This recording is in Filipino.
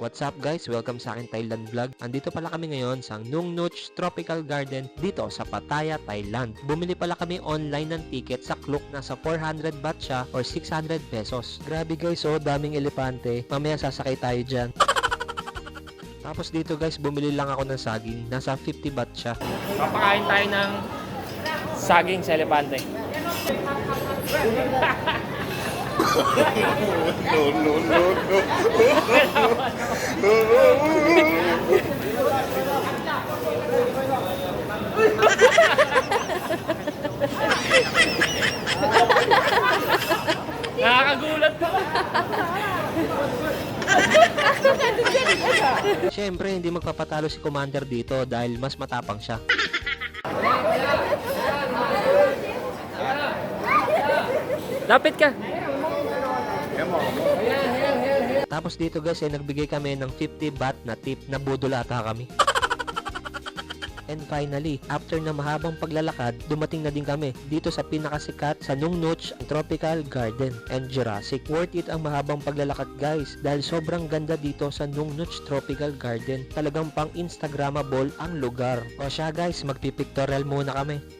What's up guys? Welcome sa akin Thailand Vlog. Andito pala kami ngayon sa Nung Nooch Tropical Garden dito sa Pattaya, Thailand. Bumili pala kami online ng ticket sa Klook na sa 400 baht siya or 600 pesos. Grabe guys oh, daming elepante. Mamaya sasakay tayo dyan. Tapos dito guys, bumili lang ako ng saging. Nasa 50 baht siya. Papakain tayo ng saging sa elepante. Nakakagulat pa. Siyempre, hindi magpapatalo si Commander dito dahil mas matapang siya. Lapit ka. Tapos dito guys, ay nagbigay kami ng 50 baht na tip na budulata kami. And finally, after na mahabang paglalakad, dumating na din kami dito sa pinakasikat sa Nung Nooch Tropical Garden and Jurassic. Worth it ang mahabang paglalakad guys dahil sobrang ganda dito sa Nung Nooch Tropical Garden. Talagang pang Instagrammable ang lugar. O siya guys, magpipictorial muna kami.